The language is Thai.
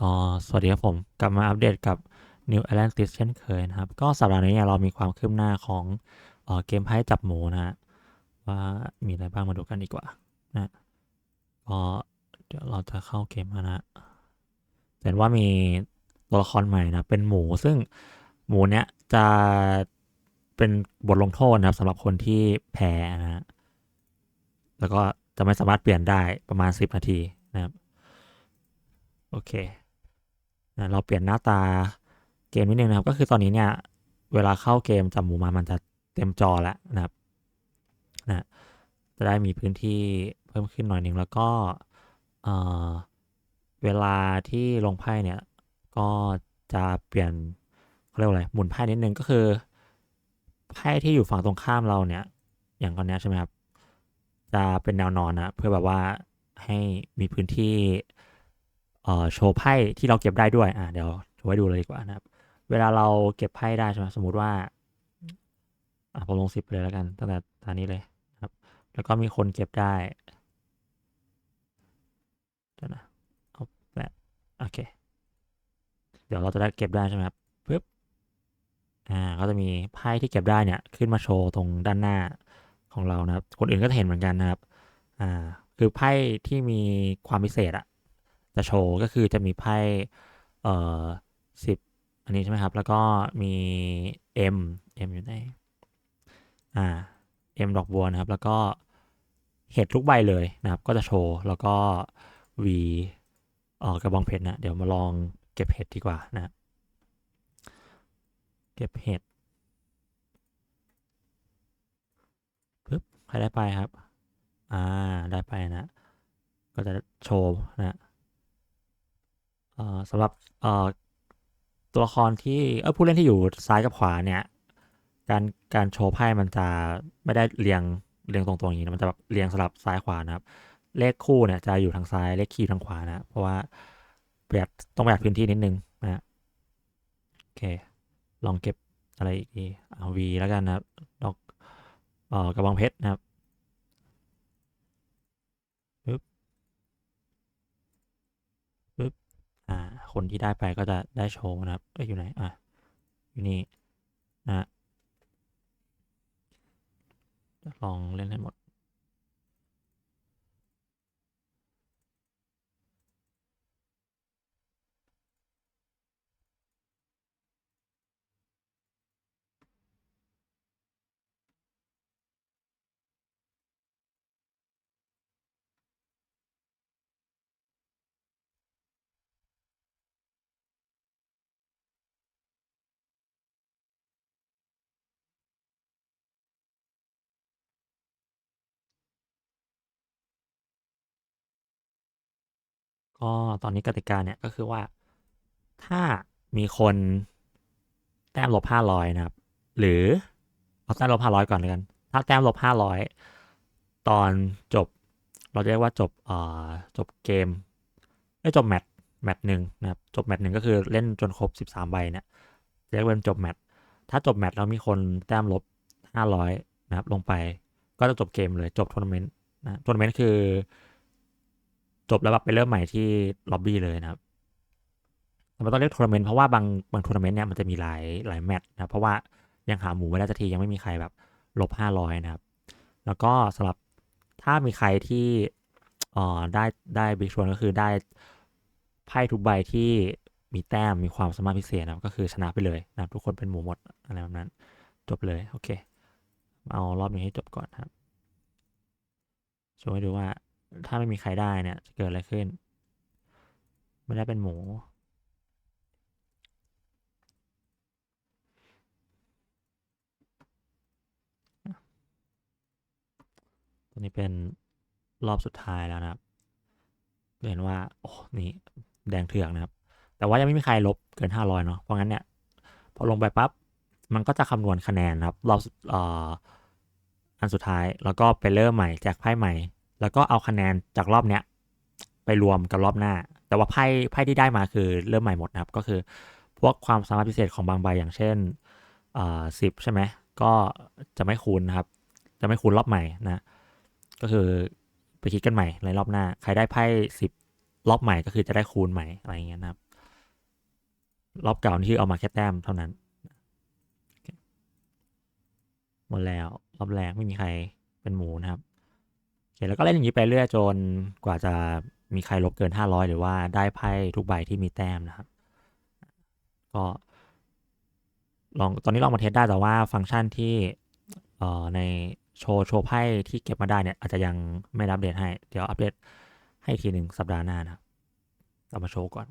ก็สวัสดีครับผมกลับมาอัปเดตกับ New Atlantis เช่นเคยนะครับ ก็สัปดาห์นี้เนี่ยเรามีความคืบหน้าของเออเกมไพ่จับหมูนะฮะว่ามีอะไรบ้างมาดูกันดีกว่านะก็เดี๋ยวเราจะเข้าเกมนะเห็นว่ามีตัวละครใหม่นะเป็นหมูซึ่งหมูเนี้ยจะเป็นบทลงโทษนะครับสำหรับคนที่แพ้นะฮะแล้วก็จะไม่สามารถเปลี่ยนได้ประมาณ 10 นาทีนะครับ โอเค เราเปลี่ยนหน้าตาเกมนิดนึงนะครับ ก็คือตอนนี้เนี่ยเวลาเข้าเกมจับหมูมามันจะเต็มจอแล้วนะครับนะจะได้มีพื้นที่เพิ่มขึ้นหน่อยหนึ่งแล้วก็เออเวลาที่ลงไพ่เนี่ยก็จะเปลี่ยนเขาเรียกว่าอะไรหมุนไพ่นิดนึงก็คือไพ่ที่อยู่ฝั่งตรงข้ามเราเนี่ยอย่างตอนนี้ใช่ไหมครับจะเป็นแนวนอนนะเพื่อแบบว่าให้มีพื้นที่ โชว์ไพ่ที่เราเก็บได้ด้วยอะเดี๋ยวโชว์ให้ดูเลยดีกว่านะครับ เวลาเราเก็บไพ่ได้ใช่ไหมสมมุติว่าอะผมลงสิบเลยแล้วกันตั้งแต่ตอนนี้เลยนะครับ แล้วก็มีคนเก็บได้เดี๋ยวนะเอาแปะโอเค เดี๋ยวเราจะได้เก็บได้ใช่ไหมครับปึ๊บอ่าก็จะมีไพ่ที่เก็บได้เนี่ยขึ้นมาโชว์ตรงด้านหน้าของเรานะครับ คนอื่นก็จะเห็นเหมือนกันนะครับอ่าคือไพ่ที่มีความพิเศษอะ จะโชว์ก็คือจะมีไพ่เอ่อสิบอันนี้ใช่ไหมครับ แล้วก็มี M M อยู่ไหนอ่า M ดอกบัวนะครับ แล้วก็เห็ดทุกใบเลยนะครับ ก็จะโชว์ แล้วก็ V เอ่อกระบองเพชรนะ เดี๋ยวมาลองเก็บเห็ดดีกว่านะ เก็บเห็ดปึ๊บใครได้ไปครับ อ่า ได้ไปนะ ก็จะโชว์นะ สำหรับเออตัวละครที่เออผู้เล่นที่อยู่ซ้ายกับขวาเนี่ยการการโชว์ไพ่มันจะไม่ได้เรียงเรียงตรงๆอย่างนี้นะมันจะแบบเรียงสลับซ้ายขวานะครับ เลขคู่เนี่ยจะอยู่ทางซ้ายเลขคีย์ทางขวานะ เพราะว่าประหยัดต้องประหยัดพื้นที่นิดนึงนะโอเค ลองเก็บอะไรอีกดีเอาวีแล้วกันนะครับดอกเออกระบองเพชรนะครับปึ๊บปึ๊บอ่า คนที่ได้ไปก็จะได้โชว์นะครับเอ้ยอยู่ไหนอะอยู่นี่นะจะลองเล่นให้หมด ก็ตอนนี้กติกาเนี่ยก็คือว่า ถ้ามีคนแต้มลบห้าร้อยนะครับ หรือเอาแต้มลบห้าร้อยก่อนเลยกัน ถ้าแต้มลบห้าร้อยตอนจบ เราจะเรียกว่าจบเอ่อจบเกมไม่จบแมตช์แมตช์หนึ่งนะครับจบแมตช์หนึ่งก็คือเล่นจนครบสิบสามใบเนี่ยเรียกว่าจบแมตช์ถ้าจบแมตช์แล้วมีคนแต้มลบห้าร้อยนะครับลงไป ก็จะจบเกมเลยจบทัวร์นาเมนต์นะทัวร์นาเมนต์คือ จบแล้วแบบไปเริ่มใหม่ที่ล็อบบี้เลยนะครับแต่มันต้องเรียกทัวร์นาเมนต์เพราะว่าบางบางทัวร์นาเมนต์เนี่ยมันจะมีหลายหลายแมตช์นะเพราะว่ายังหาหมูไม่ได้สักทียังไม่มีใครแบบลบห้าร้อยนะครับ แล้วก็สำหรับถ้ามีใครที่อ่อได้ได้บิ๊กชวนก็คือได้ไพ่ทุกใบที่มีแต้มมีความสามารถพิเศษนะก็คือชนะไปเลยนะทุกคนเป็นหมูหมดอะไรแบบนั้น จบเลยโอเค เอารอบนี้ให้จบก่อนครับโชว์ให้ดูว่า ถ้าไม่มีใครได้เนี่ย จะเกิดอะไรขึ้น ไม่ได้เป็นหมู ตัวนี้เป็นรอบสุดท้ายแล้วนะครับ เห็นว่า โอ้ นี่แดงเถือกนะครับ แต่ว่ายังไม่มีใครลบเกินห้าร้อยเนาะ เพราะงั้นเนี่ย พอลงไปปั๊บ มันก็จะคำนวณคะแนนนะครับ รอบอ่อันสุดท้าย แล้วก็ไปเริ่มใหม่แจกไพ่ใหม่ แล้วก็เอาคะแนนจากรอบเนี้ยไปรวมกับรอบหน้า แต่ว่าไพ่ไพ่ที่ได้มาคือเริ่มใหม่หมดนะครับ ก็คือพวกความสามารถพิเศษของบางใบอย่างเช่นอ่าสิบใช่ไหมก็จะไม่คูณนะครับ จะไม่คูณรอบใหม่นะ ก็คือไปคิดกันใหม่ในรอบหน้า ใครได้ไพ่สิบรอบใหม่ก็คือจะได้คูณใหม่อะไรอย่างเงี้ยนะครับ รอบเก่านี่คือเอามาแค่แต้มเท่านั้นหมดแล้วรอบแรกไม่มีใครเป็นหมูนะครับ คแล้วก็เล่นอย่างนี้ไปเรื่อยจนกว่าจะมีใครลบเกิน 500 หรือว่าได้ไพ่ทุกใบที่มีแต้มนะครับ ก็ลองตอนนี้ลองมาเทสได้แต่ว่าฟังก์ชันที่เอ่อในโชว์โชว์ไพ่ที่เก็บมาได้เนี่ยอาจจะยังไม่อัปเดตให้ เดี๋ยวอัปเดตให้ทีหนึ่งสัปดาห์หน้านะครับเอามาโชว์ก่อน